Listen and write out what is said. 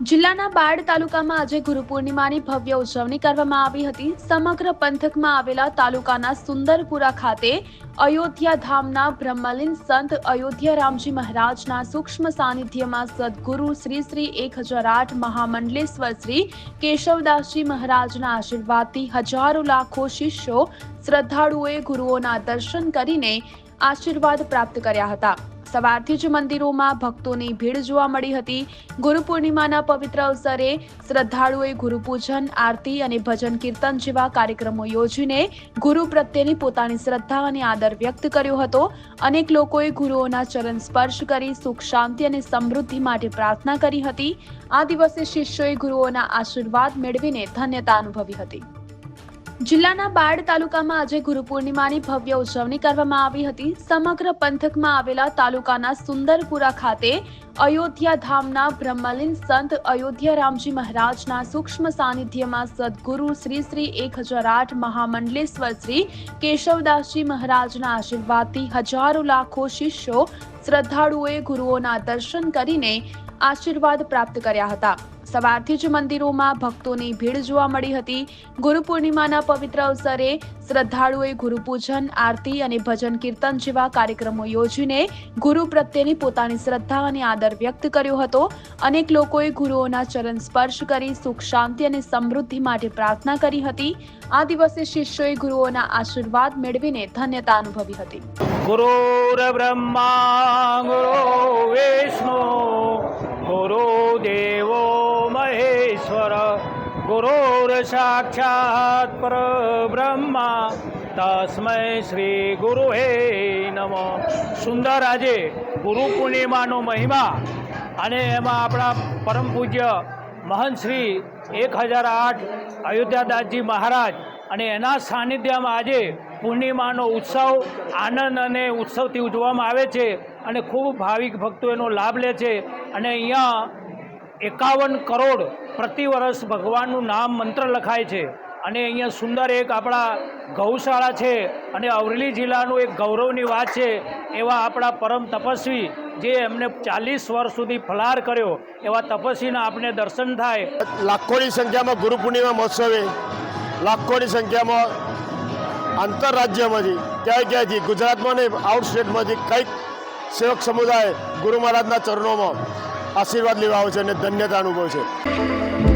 જિલ્લાના બાળ તાલુકામાં આજે ગુરુ પૂર્ણિમાની ભવ્ય ઉજવણી કરવામાં આવી હતી. સમગ્ર પંથકમાં આવેલા તાલુકાના સુંદરપુરા ખાતે અયોધ્યા ધામના બ્રહ્મલીન સંત અયોધ્યા રામજી મહારાજના સૂક્ષ્મ સાનિધ્યમાં સદગુરુ શ્રી શ્રી એક હજાર આઠ મહામંડલેશ્વર શ્રી કેશવદાસજી મહારાજના આશીર્વાદથી હજારો લાખો શિષ્યો શ્રદ્ધાળુઓએ ગુરુઓના દર્શન કરીને આશીર્વાદ પ્રાપ્ત કર્યા હતા. સવારથી જ મંદિરોમાં ભક્તોની ભીડ જોવા મળી હતી. ગુરુ પૂર્ણિમાના પવિત્ર અવસરે શ્રદ્ધાળુઓએ ગુરુપૂજન આરતી અને ભજન કીર્તન જેવા કાર્યક્રમો યોજીને ગુરુ પ્રત્યેની પોતાની શ્રદ્ધા અને આદર વ્યક્ત કર્યો હતો. અનેક લોકોએ ગુરુઓના ચરણ સ્પર્શ કરી સુખ, શાંતિ અને સમૃદ્ધિ માટે પ્રાર્થના કરી હતી. આ દિવસે શિષ્યોએ ગુરુઓના આશીર્વાદ મેળવીને ધન્યતા અનુભવી હતી. જિલ્લાના બાળ તાલુકામાં આજે ગુરુ પૂર્ણિમાની ભવ્ય ઉજવણી કરવામાં આવી હતી. સમગ્ર પંથકમાં આવેલા તાલુકાના સુંદરપુરા ખાતે અયોધ્યા ધામના બ્રહ્મલીન સંત અયોધ્યા રામજી મહારાજના સૂક્ષ્મ સાનિધ્યમાં સદગુરુ શ્રી શ્રી એક હજાર આઠ મહામંડલેશ્વર શ્રી કેશવદાસજી મહારાજના આશીર્વાદથી હજારો લાખો શિષ્યો શ્રદ્ધાળુઓએ ગુરુઓના દર્શન કરીને આશીર્વાદ પ્રાપ્ત કર્યા હતા. સવારથી જ મંદિરોમાં ભક્તોની ભીડ જોવા મળી હતી. ગુરુ પૂર્ણિમાના પવિત્ર અવસરે શ્રદ્ધાળુઓએ ગુરુપૂજન આરતી અને ભજન કીર્તન જેવા કાર્યક્રમો યોજીને ગુરુ પ્રત્યેની પોતાની શ્રદ્ધા અને આદર વ્યક્ત કર્યો હતો. અનેક લોકોએ ગુરુઓના ચરણ સ્પર્શ કરી સુખ, શાંતિ અને સમૃદ્ધિ માટે પ્રાર્થના કરી હતી. આ દિવસે શિષ્યોએ ગુરુઓના આશીર્વાદ મેળવીને ધન્યતા અનુભવી હતી. ગુરુર્બ્રહ્મા ગુરુ વિષ્ણુ ગુરુદેવો મહેશ્વર ગુરુર સાક્ષાત પરબ્રહ્મા. તસ્મય શ્રી ગુરુહે નમ. સુંદર આજે ગુરુ પૂર્ણિમાનો મહિમા અને એમાં આપણા પરમ પૂજ્ય મહંત શ્રી એક હજાર આઠ અયોધ્યાદાસજી મહારાજ અને એના સાનિધ્યમાં આજે પૂર્ણિમાનો ઉત્સવ આનંદ અને ઉત્સવથી ઉજવવામાં આવે છે. અને ખૂબ ભાવિક ભક્તો એનો લાભ લે છે. અને અહીંયા એકાવન કરોડ પ્રતિ વર્ષ ભગવાનનું નામ મંત્ર લખાય છે. અને અહીંયા સુંદર એક આપણા ગૌશાળા છે અને અમરેલી જિલ્લાનું એક ગૌરવની વાત છે. એવા આપણા પરમ તપસ્વી જે એમને ચાલીસ વર્ષ સુધી ફલાર કર્યો, એવા તપસ્વીના આપણે દર્શન થાય. લાખોની સંખ્યામાં ગુરુ પૂર્ણિમા મહોત્સવે, લાખોની સંખ્યામાં આંતરરાજ્યમાંથી, ક્યાંય ક્યાંયથી ગુજરાતમાં ને આઉટ સ્ટેટમાંથી કંઈક સેવક સમુદાય ગુરુ મહારાજના ચરણોમાં આશીર્વાદ લેવા આવે છે અને ધન્યતા અનુભવ છે.